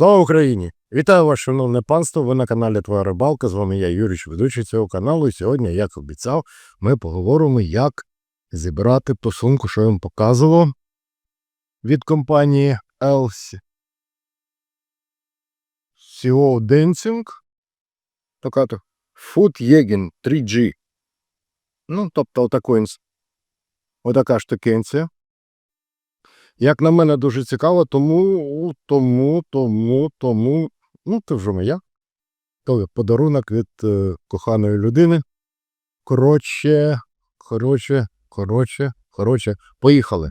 Слава Україні! Вітаю вас, шановне панство. Ви на каналі Твоя Рибалка. З вами я, Юріч, ведучий цього каналу. І сьогодні, як обіцяв, ми поговоримо, як зібрати ту сумку, що я вам показував від компанії LC. CO Dancing. Така то Food Yegin 3G. Ну, тобто, отака штукенція. Як на мене, дуже цікаво, тому, тому, тому, тому. Ну, це вже моя. То подарунок від е, коханої людини. Коротше, коротше, коротше, коротше, поїхали.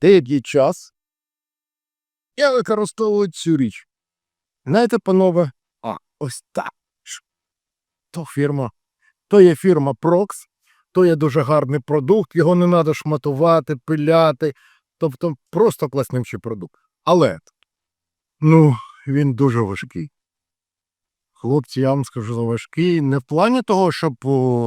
Деякий час я використовую цю річ. Знаєте, панове, ось так. То фірма, то є фірма Prox, то є дуже гарний продукт, його не треба шматувати, пиляти. Тобто просто класнючий продукт. Але ну, він дуже важкий. Хлопці, я вам скажу, важкий. Не в плані того, щоб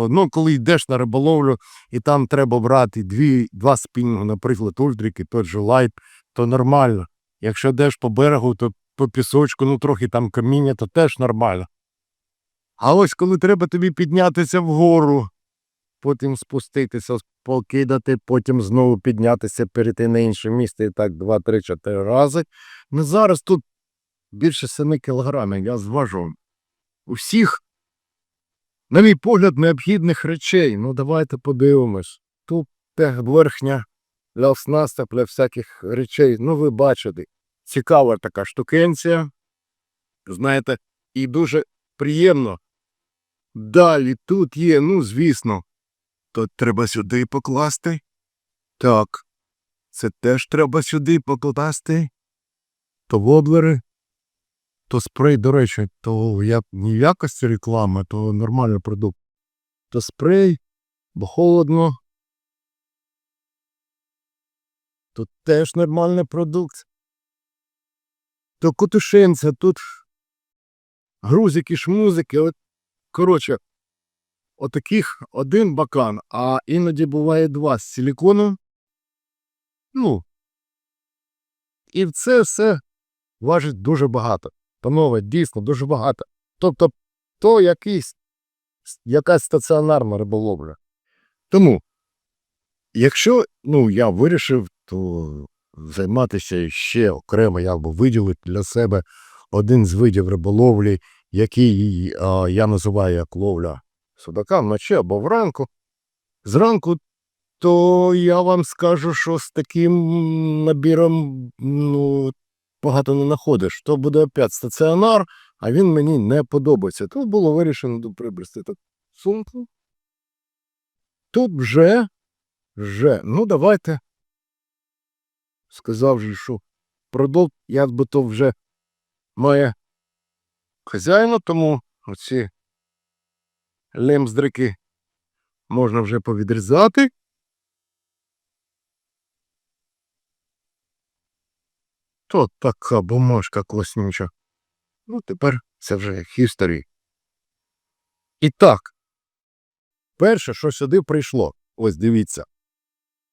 ну, коли йдеш на риболовлю і там треба брати дві, два спінінги, наприклад, ультрики, той же лайт, то нормально. Якщо йдеш по берегу, то по пісочку, ну трохи там каміння, то теж нормально. А ось коли треба тобі піднятися вгору, потім спуститися, покидати, потім знову піднятися, перейти на інше місце і так два, три, чотири рази. Ну зараз тут більше 7 кілограмів, я зважу. Усіх, на мій погляд, необхідних речей. Ну давайте подивимось. Тут верхня для оснасток, для всяких речей. Ну, ви бачите, цікава така штукенція. Знаєте, і дуже приємно. Далі тут є, ну, звісно, то треба сюди покласти. Так, це теж треба сюди покласти. То воблери, то спрей, до речі, то я не в якості реклами, то нормальний продукт. То спрей, бо холодно. Тут теж нормальний продукт. То кутушенця, тут грузики, шмузики. От, коротше, отаких один бакан, а іноді буває два з силікону. Ну. І це все важить дуже багато. Панове, дійсно, дуже багато. Тобто, то якийсь, якась стаціонарна риболовля. Тому, якщо ну, я вирішив, то займатися ще окремо, якби виділити для себе один з видів риболовлі, який а, я називаю як ловля судака вночі або вранку. Зранку, то я вам скажу, що з таким набіром ну, багато не знаходиш. То буде опять стаціонар, а він мені не подобається. Тут було вирішено прибрати так сумку. Тут вже, вже, ну давайте. Сказав же, що продов, я би то вже має хазяїна, тому оці лемздрики можна вже повідрізати. То така бумажка класнюча. Ну, тепер це вже як. І так, перше, що сюди прийшло, ось дивіться,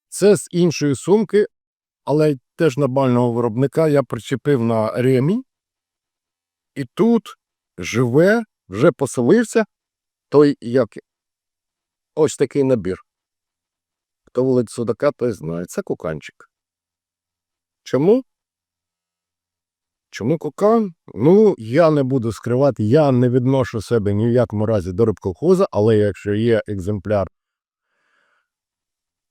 це з іншої сумки, але теж нормального виробника я причепив на ремінь. І тут живе, вже поселився той як ось такий набір. Хто волить судака, той знає. Це куканчик. Чому? Чому кукан? Ну, я не буду скривати, я не відношу себе ні в якому разі до рибколхоза, але якщо є екземпляр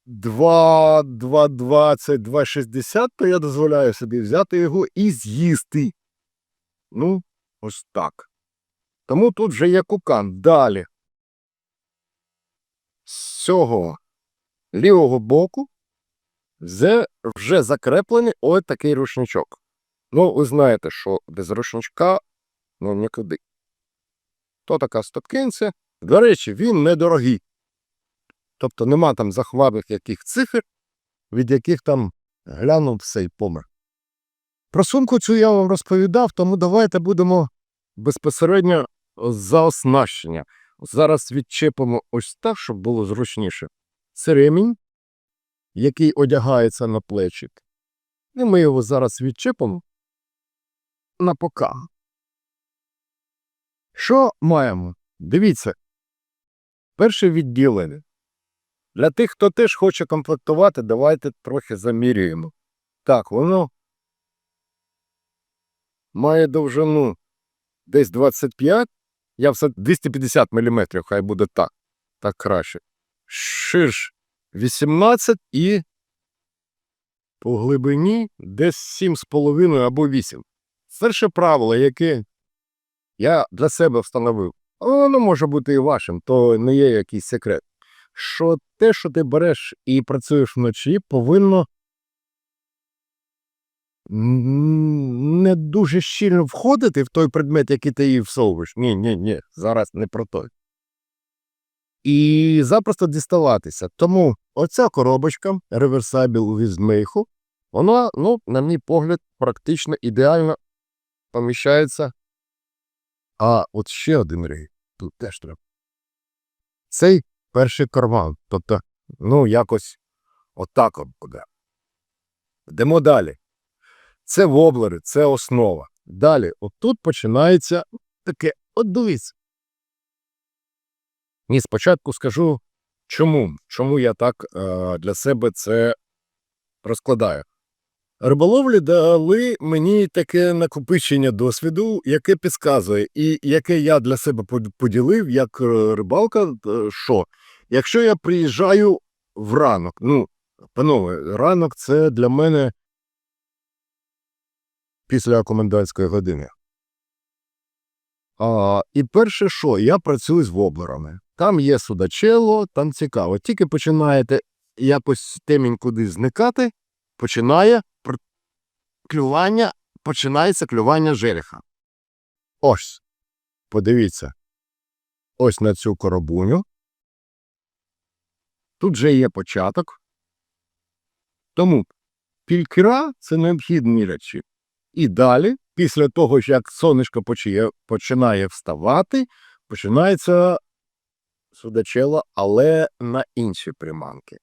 2, 2,20, 2,60, то я дозволяю собі взяти його і з'їсти. Ну, ось так. Тому тут вже є кукан. Далі. З цього лівого боку вже, закреплений ось такий рушничок. Ну, ви знаєте, що без рушничка ну нікуди. То така стопкинця. До речі, він недорогий. Тобто нема там захватних яких цифр, від яких там глянув все й помер. Про сумку цю я вам розповідав, тому давайте будемо безпосередньо за оснащення. Зараз відчепимо ось так, щоб було зручніше. Це ремінь, який одягається на плечик. І ми його зараз відчепимо на пока. Що маємо? Дивіться. Перше відділення. Для тих, хто теж хоче комплектувати, давайте трохи замірюємо. Так, воно має довжину десь 25, я все 250 мм, хай буде так. Так краще. Ширш 18 і по глибині десь 7,5 або 8. Перше правило, яке я для себе встановив, воно може бути і вашим, то не є якийсь секрет. Що те, що ти береш і працюєш вночі, повинно не дуже щільно входити в той предмет, який ти її всовуєш. Ні, ні, ні, зараз не про той. І запросто діставатися. Тому оця коробочка реверсабіл від мейху, вона, ну, на мій погляд, практично ідеально поміщається. А от ще один рей тут теж треба. Цей перший карман. Тобто, ну, якось отак от буде. Йдемо далі. Це воблери, це основа. Далі, отут починається таке, от дивіться. Ні, спочатку скажу, чому. Чому я так е, для себе це розкладаю. Риболовлі дали мені таке накопичення досвіду, яке підказує, і яке я для себе поділив як е, рибалка, е, що якщо я приїжджаю в ранок, ну, панове, ранок це для мене після комендантської години. А, і перше, що я працюю з воблерами. Там є судачело, там цікаво. Тільки починаєте якось темінь куди зникати, починає клювання, починається клювання жереха. Ось. Подивіться. Ось на цю коробуню. Тут вже є початок. Тому пількера це необхідні речі. І далі, після того, як сонечко починає вставати, починається судачело, але на інші приманки.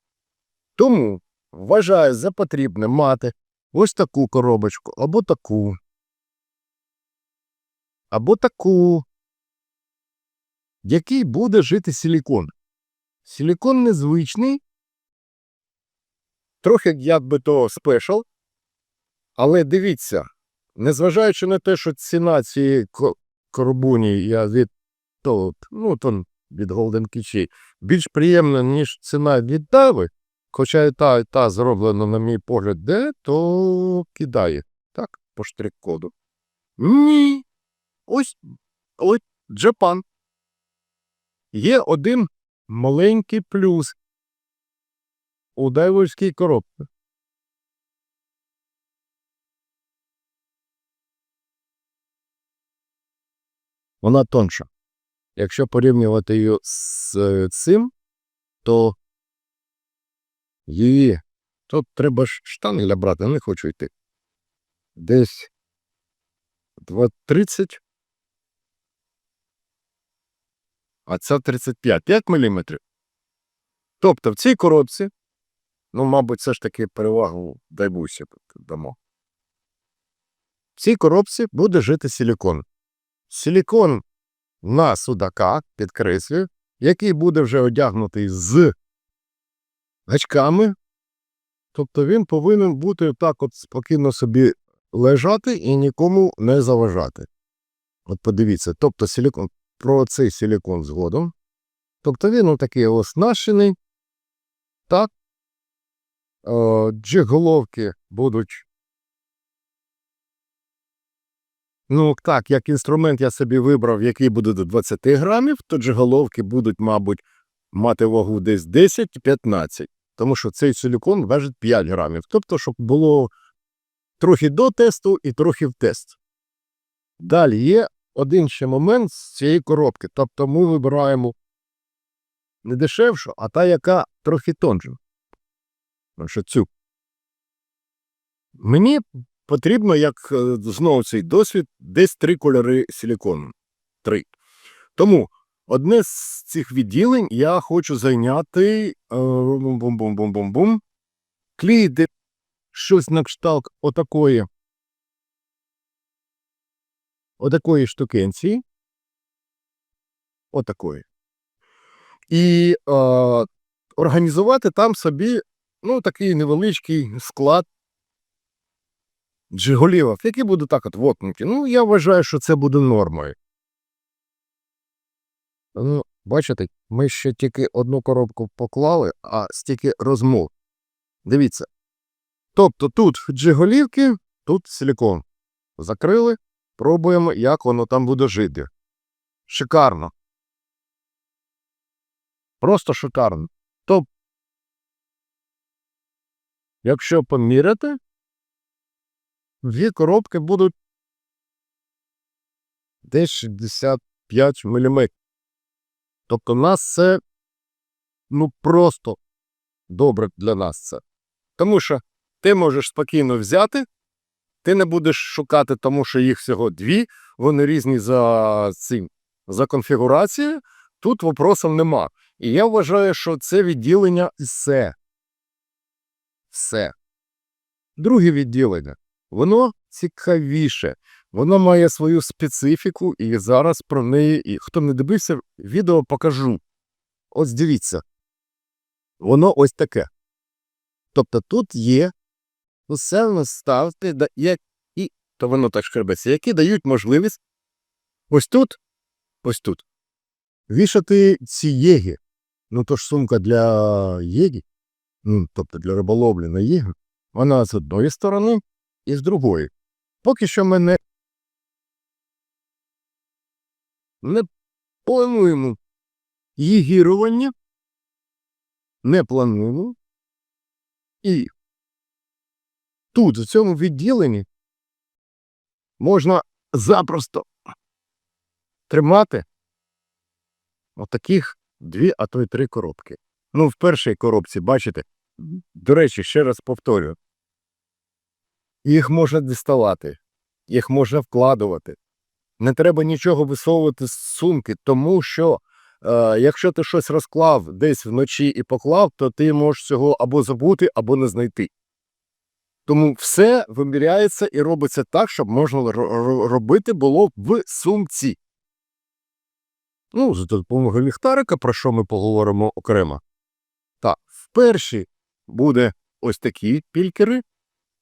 Тому вважаю за потрібне мати ось таку коробочку, або таку, або таку, в якій буде жити силікон. Силікон незвичний, трохи як би то спешл, але дивіться, незважаючи на те, що ціна цієї ко- коробуні я від то, ну, то від Golden Kitchen більш приємна, ніж ціна від Дави, хоча і та, і та зроблена, на мій погляд, де, то кидає. Так, по штрих-коду. Ні. Ось ось Джапан. Є один маленький плюс у дайверській коробці. Вона тонша. Якщо порівнювати її з е, цим, то її тут треба ж штангеля брати, не хочу йти. Десь 2,30. А ця 35. 5 мм. Тобто в цій коробці, ну, мабуть, все ж таки перевагу дайбусі дамо. В цій коробці буде жити силікон. Силікон на судака, підкреслюю, який буде вже одягнутий з гачками. Тобто він повинен бути так от спокійно собі лежати і нікому не заважати. От подивіться, тобто силікон, про цей силікон згодом. Тобто він такий оснащений. Так. Е, джиголовки будуть Ну, так, як інструмент я собі вибрав, який буде до 20 грамів, то джиголовки будуть, мабуть, мати вагу десь 10-15, тому що цей силікон важить 5 грамів. Тобто, щоб було трохи до тесту і трохи в тест. Далі є один ще момент з цієї коробки. Тобто ми вибираємо не дешевшу, а та, яка трохи тонша. Цю. Мені потрібно, як е, знову цей досвід, десь три кольори силікону. Три. Тому одне з цих відділень я хочу зайняти е, бум-бум-бум-бум-бум. Клеїти щось на кшталт отакої. Отакої штукенції. Отакої. І е, організувати там собі ну, такий невеличкий склад джиголівок, які будуть так от воткнуті. Ну, я вважаю, що це буде нормою. Ну, бачите, ми ще тільки одну коробку поклали, а стільки розмов. Дивіться. Тобто тут джиголівки, тут силікон. Закрили, пробуємо, як воно там буде жити. Шикарно. Просто шикарно. Тобто, якщо поміряти, дві коробки будуть десь 65 мм. Тобто, нас це ну просто добре для нас це. Тому що ти можеш спокійно взяти, ти не будеш шукати, тому що їх всього дві, вони різні за цим, за конфігурацією. Тут вопросів нема. І я вважаю, що це відділення все. Все. Друге відділення. Воно цікавіше. Воно має свою специфіку, і зараз про неї, і хто не дивився, відео покажу. Ось дивіться. Воно ось таке. Тобто тут є усе наставки, да- як, і, то воно так шкребеться, які дають можливість ось тут, ось тут. Вішати ці єги. Ну, то ж сумка для єгі, ну, тобто для риболовлі на єги, вона з одної сторони і з другої. Поки що ми не, плануємо єгірування, не плануємо. І тут, в цьому відділенні, можна запросто тримати отаких дві, а то й три коробки. Ну, в першій коробці, бачите, до речі, ще раз повторюю, їх можна діставати, їх можна вкладувати. Не треба нічого висовувати з сумки, тому що е, якщо ти щось розклав десь вночі і поклав, то ти можеш цього або забути, або не знайти. Тому все виміряється і робиться так, щоб можна ро- ро- робити було в сумці. Ну, за допомогою ліхтарика, про що ми поговоримо окремо. Так, в першій буде ось такі пількери,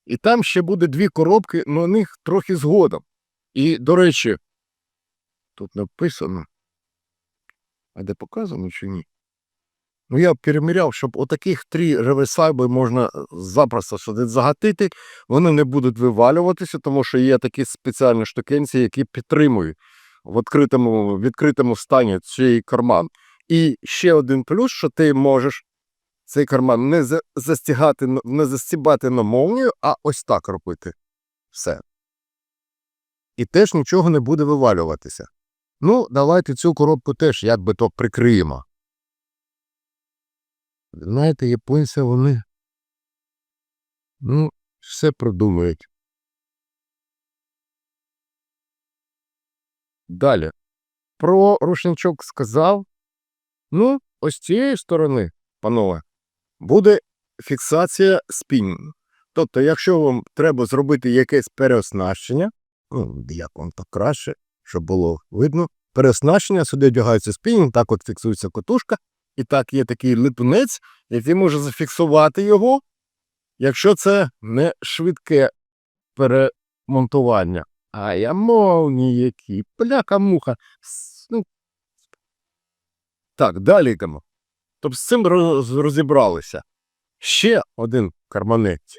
і там ще буде дві коробки, на них трохи згодом. І, до речі, тут написано. А де показано чи ні? Ну, я переміряв, щоб отаких три реверсайби можна е, запросто сюди загатити, вони не будуть вивалюватися, тому що є такі спеціальні штукенці, які підтримують в відкритому, відкритому стані цей карман. І ще один плюс, що ти можеш цей карман не застігати, не застібати на молнію, а ось так робити. Все. І теж нічого не буде вивалюватися. Ну, давайте цю коробку теж якби то прикриємо. Знаєте, японці вони. Ну, все продумують. Далі. Про рушничок сказав. Ну, ось цієї сторони, панове, буде фіксація спінінгу. Тобто, якщо вам треба зробити якесь переоснащення, як вам так краще, щоб було видно, переоснащення, сюди одягається спінінг, так от фіксується котушка, і так є такий липунець, який може зафіксувати його, якщо це не швидке перемонтування. А я молні які, пляка-муха. Ну. Так, далі йдемо. Тобто з цим розібралися. Ще один карманець.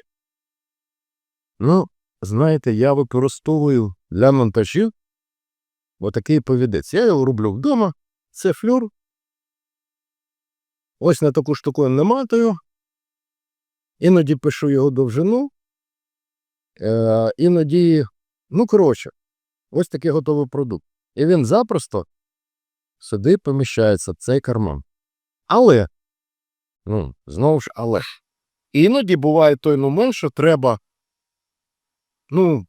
Ну, знаєте, я використовую для монтажів отакий повідець. Я його роблю вдома. Це флюр. Ось на таку штуку наматую. Іноді пишу його довжину. Е, іноді, ну, коротше, ось такий готовий продукт. І він запросто сюди поміщається цей карман. Але, ну, знову ж, але. Іноді буває той момент, що треба, ну,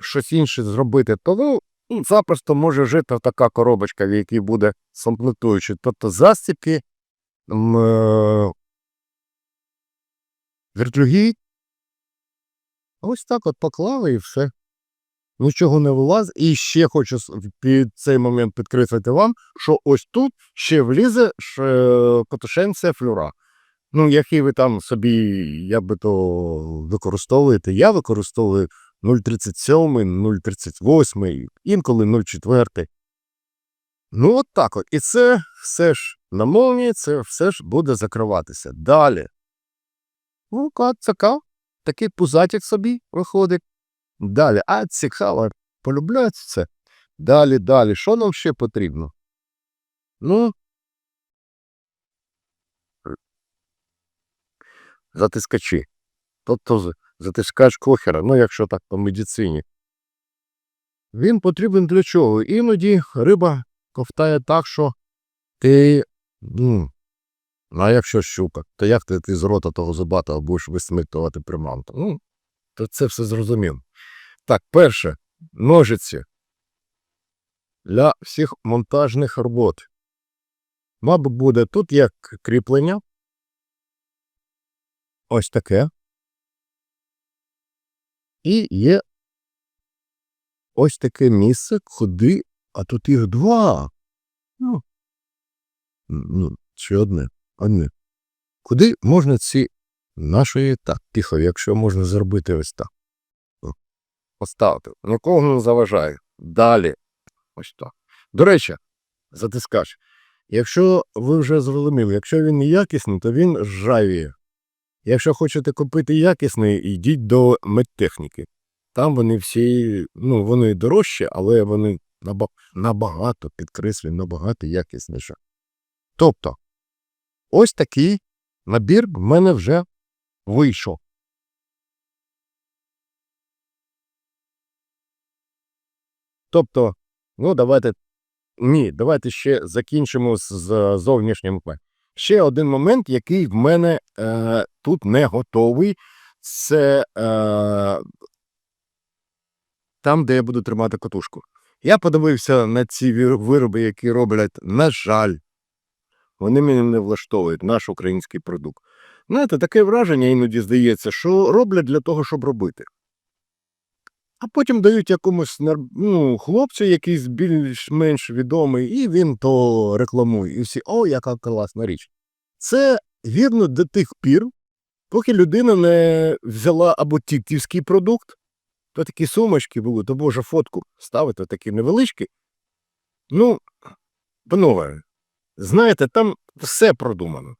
щось інше зробити. То ну, запросто може жити така коробочка, в якій буде комплектуючий. Тобто застіпки, е, вертлюги. Ось так от поклали і все. Нічого не вилазить. І ще хочу під цей момент підкреслити вам, що ось тут ще влізе е, потушенція флюра. Ну, який ви там собі, як би то використовуєте, я використовую 0,37, 0,38, інколи 0,4. Ну, от так от. І це все ж на молнії, це все ж буде закриватися. Далі. Ну, ка- цікаво. Такий пузатик собі виходить. Далі. А, цікаво, полюбляють це. Далі, далі. Що нам ще потрібно? Ну. Затискачі. Тобто затискач кохера, ну якщо так по медицині. Він потрібен для чого? Іноді риба ковтає так, що ти. Ну, а якщо щука, то як ти, ти з рота того зубатого будеш висмиктувати приманку? Ну, то це все зрозуміло. Так, перше, ножиці для всіх монтажних робот. Мабуть, буде тут як кріплення. Ось таке. І є ось таке місце, куди, а тут їх два. Ну, ну чи одне, одне. Куди можна ці нашої так, тихо, якщо можна зробити ось так. Поставити. Нікого не заважає. Далі. Ось так. До речі, затискач. Якщо ви вже зрозуміли, якщо він неякісний, то він ржавіє. Якщо хочете купити якісний, йдіть до медтехніки. Там вони всі, ну, вони дорожчі, але вони набагато, підкреслюю, набагато якісніші. Тобто, ось такий набір в мене вже вийшов. Тобто, ну, давайте. Ні, давайте ще закінчимо з зовнішнім. Ще один момент, який в мене е, тут не готовий, це е, там, де я буду тримати катушку. Я подивився на ці вироби, які роблять, на жаль, вони мене не влаштовують, наш український продукт. Знаєте, таке враження іноді здається, що роблять для того, щоб робити. А потім дають якомусь ну, хлопцю, якийсь більш-менш відомий, і він то рекламує. І всі, о, яка класна річ. Це вірно до тих пір, поки людина не взяла або тіктівський продукт, то такі сумочки були, то боже, фотку ставити такі невеличкі. Ну, панове, знаєте, там все продумано.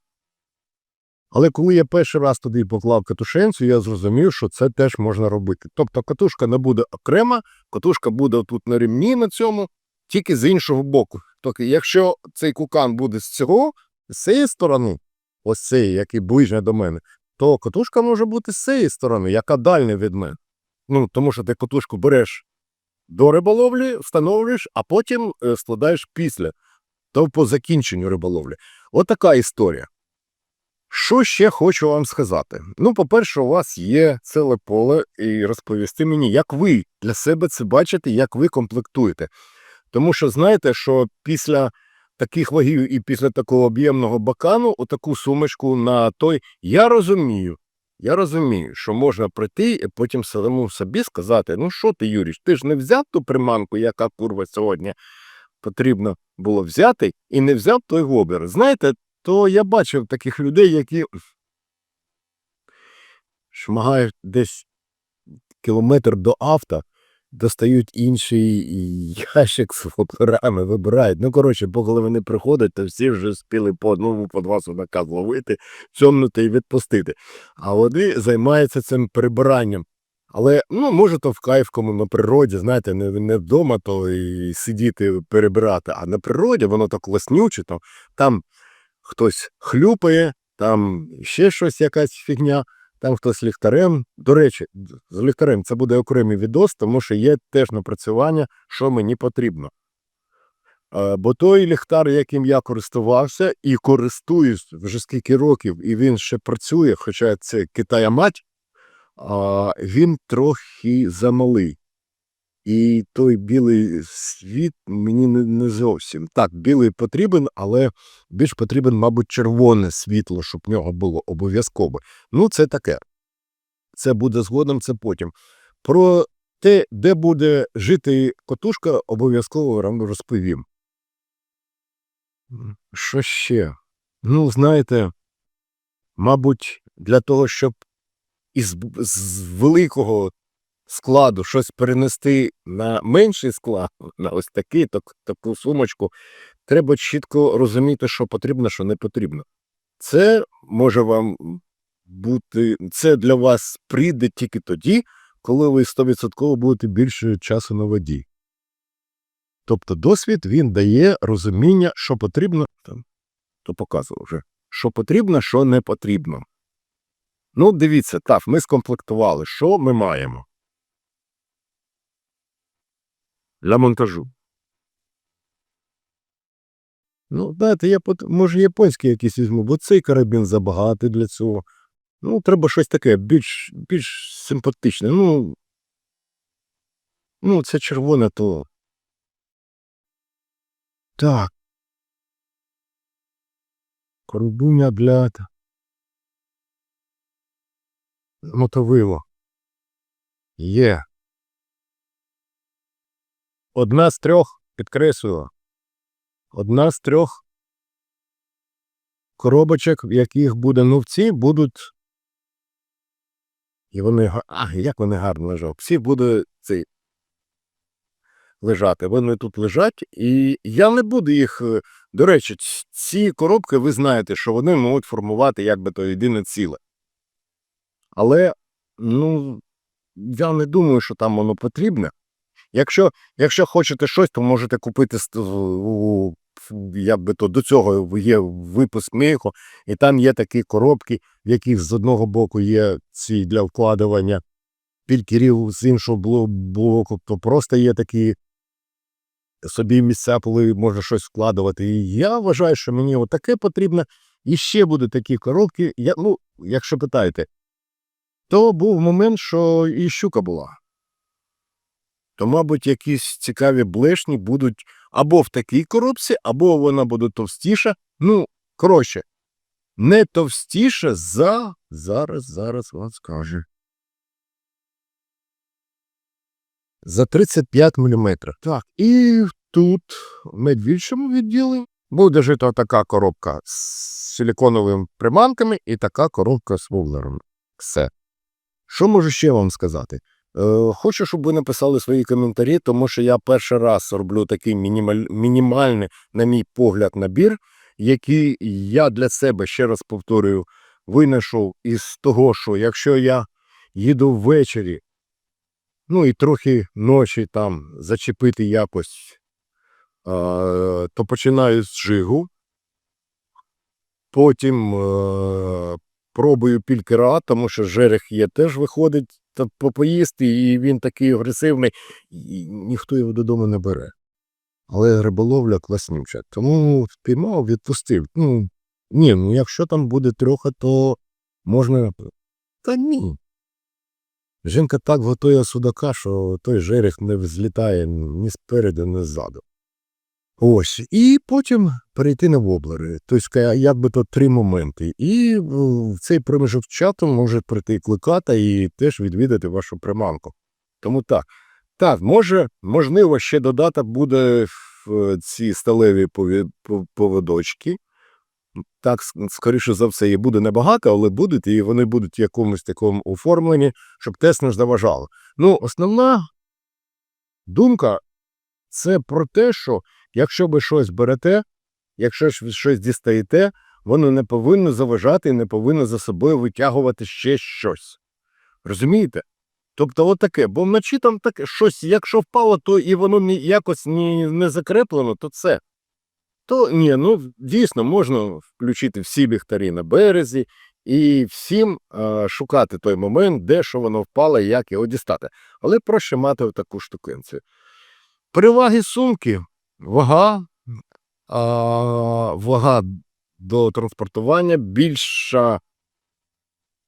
Але коли я перший раз туди поклав катушенцю, я зрозумів, що це теж можна робити. Тобто катушка не буде окрема, катушка буде тут на ремні на цьому, тільки з іншого боку. Тобто, якщо цей кукан буде з цього, з цієї сторони, ось цей, який ближче до мене, то катушка може бути з цієї сторони, яка дальня від мене. Ну, тому що ти катушку береш до риболовлі, встановлюєш, а потім е, складаєш після, то по закінченню риболовлі. Отака історія. Що ще хочу вам сказати? Ну, по-перше, у вас є ціле поле, і розповісти мені, як ви для себе це бачите, як ви комплектуєте. Тому що знаєте, що після таких вагів і після такого об'ємного бакану, отаку сумочку на той, я розумію, я розумію, що можна прийти і потім самому собі сказати: ну що ти, Юріч, ти ж не взяв ту приманку, яка курва сьогодні потрібно було взяти, і не взяв той воблер. Знаєте, то я бачив таких людей, які шмагають десь кілометр до авто, достають інший ящик з воблерами, вибирають. Ну, коротше, бо коли вони приходять, то всі вже спіли по одному, по два судака зловити, цьомнути і відпустити. А вони займаються цим прибиранням. Але ну, може, то в кайф кому на природі, знаєте, не, не вдома, то і сидіти перебирати, а на природі воно так класнюче, то там хтось хлюпає, там ще щось, якась фігня, там хтось ліхтарем. До речі, з ліхтарем це буде окремий відос, тому що є теж напрацювання, що мені потрібно. Бо той ліхтар, яким я користувався і користуюсь вже скільки років, і він ще працює, хоча це Китая мать, він трохи замалий. І той білий світ мені не, зовсім. Так, білий потрібен, але більш потрібен, мабуть, червоне світло, щоб в нього було обов'язково. Ну, це таке. Це буде згодом, це потім. Про те, де буде жити котушка, обов'язково вам розповім. Що ще? Ну, знаєте, мабуть, для того, щоб із з великого складу щось перенести на менший склад, на ось такий, так, таку сумочку, треба чітко розуміти, що потрібно, що не потрібно. Це може вам бути, це для вас прийде тільки тоді, коли ви 100% будете більше часу на воді. Тобто досвід він дає розуміння, що потрібно, там, то показував вже, що потрібно, що не потрібно. Ну, дивіться, так, ми скомплектували, що ми маємо. Для монтажу. Ну, знаєте, я може японський якийсь візьму, бо цей карабін забагатий для цього. Ну, треба щось таке, більш, більш симпатичне. Ну, ну, це червоне, то. Так. Кордуня для. Мотовило. Є. Одна з трьох, підкреслюю. Одна з трьох коробочок, в яких буде новці, будуть. І вони. А, як вони гарно лежать. Всі будуть цей. Лежати. Вони тут лежать, і я не буду їх. е, До речі, ці коробки, ви знаєте, що вони можуть формувати якби то єдине ціле. Але, ну, я не думаю, що там воно потрібне. Якщо, якщо хочете щось, то можете купити у, якби то до цього є випуск мейху, і там є такі коробки, в яких з одного боку є ці для вкладування пількерів, з іншого боку, то просто є такі собі місця, коли можна щось вкладувати. І я вважаю, що мені отаке потрібно. І ще будуть такі коробки. Я, ну, якщо питаєте, то був момент, що і щука була. То, мабуть, якісь цікаві блешні будуть або в такій коробці, або вона буде товстіша. Ну, коротше, не товстіша за. Зараз, зараз вам скаже. За 35 мм. Так, і тут в найбільшому відділі буде жити така коробка з силіконовими приманками і така коробка з вуглером. Все. Що можу ще вам сказати? Е, хочу, щоб ви написали свої коментарі, тому що я перший раз роблю такий мінімаль, мінімальний, на мій погляд, набір, який я для себе, ще раз повторюю, винайшов із того, що якщо я їду ввечері, ну і трохи ночі там зачепити якось, то починаю з жигу. Потім е, пробую пількера, тому що жерех є теж виходить попоїсти, і він такий агресивний, і ніхто його додому не бере. Але риболовля класнюча. Тому спіймав, відпустив. Ну, ні, ну якщо там буде трьоха, то можна. Та ні. Жінка так готує судака, що той жерех не взлітає ні спереду, ні ззаду. Ось, і потім перейти на воблери. Тобто, якби то три моменти. І в цей проміжок часу може прийти кликата і теж відвідати вашу приманку. Тому так. Так, може, можливо, ще додаток буде в е, ці сталеві поводочки. Так, скоріше за все, і буде небагато, але будуть, і вони будуть в якомусь такому оформленні, щоб тест не заважало. Ну, основна думка це про те, що якщо ви щось берете, якщо ж ви щось дістаєте, воно не повинно заважати і не повинно за собою витягувати ще щось. Розумієте? Тобто отаке, бо вночі там таке щось, якщо впало, то і воно ні, якось ні, не закреплено, то це. То ні, ну дійсно можна включити всі ліхтарі на березі і всім е, шукати той момент, де що воно впало і як його дістати. Але проще мати таку штукенцію. Переваги сумки, вага, а, вага до транспортування більша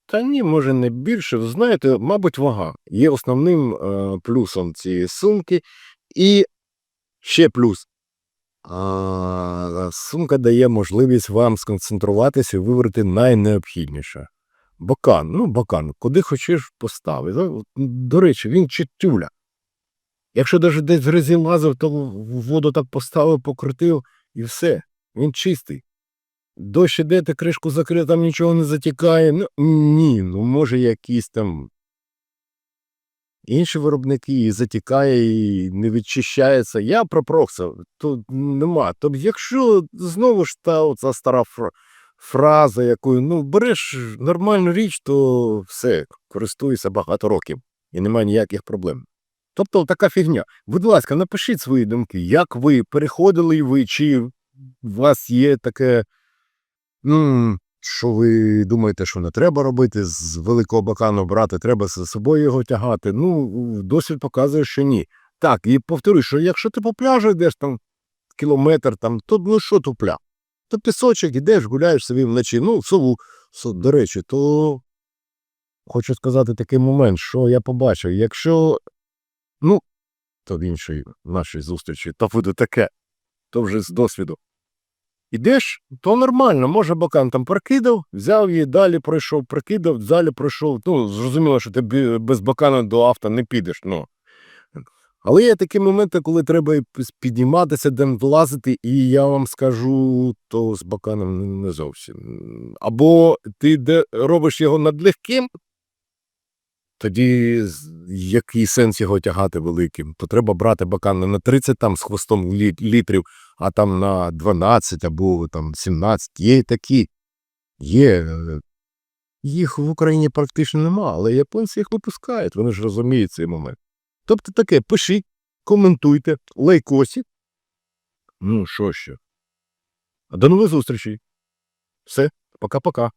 Та ні, може не більше. Знаєте, мабуть, вага є основним е, плюсом цієї сумки. І ще плюс. А, сумка дає можливість вам сконцентруватися і вибрати найнеобхідніше. Бакан, ну бакан, куди хочеш постави. Ну, До речі, він чи тюля. Якщо навіть десь в грязі лазив, то воду так поставив, покрутив і все. Він чистий. Дощ іде, ти кришку закрив, там нічого не затікає. Ну, ні, ну може якісь там інші виробники і затікає і не відчищається. Я про прокса, тут нема. Тобто, якщо знову ж та оця стара фраза, якою ну береш нормальну річ, то все, користуйся багато років і немає ніяких проблем. Тобто така фігня. Будь ласка, напишіть свої думки, як ви переходили ви, чи у вас є таке, ну, що ви думаєте, що не треба робити з великого бакану брати, треба з собою його тягати. Ну, досвід показує, що ні. Так, і повторюю, що якщо ти по пляжу йдеш там кілометр, там, то ну що тупля? То пісочок, ідеш, гуляєш собі вночі, ну, в сову. Со- До речі, то хочу сказати такий момент, що я побачив, якщо Ну, то в іншої нашій зустрічі, то буде таке, то вже з досвіду. Ідеш, то нормально, може бокан там прокидав, взяв її, далі пройшов, прокидав, далі пройшов. Ну, зрозуміло, що ти без бокана до авто не підеш. Ну. Але є такі моменти, коли треба підніматися, де влазити, і я вам скажу, то з боканом не- не зовсім. Або ти де робиш його надлегким, тоді який сенс його тягати великим? То треба брати бакан не на 30 там з хвостом літрів, а там на 12 або там 17. Є такі. Є. е, Їх в Україні практично нема, але японці їх випускають, вони ж розуміють цей момент. Тобто таке, пишіть, коментуйте, лайкосі. Ну, що ще? До нових зустрічей. Все, пока-пока.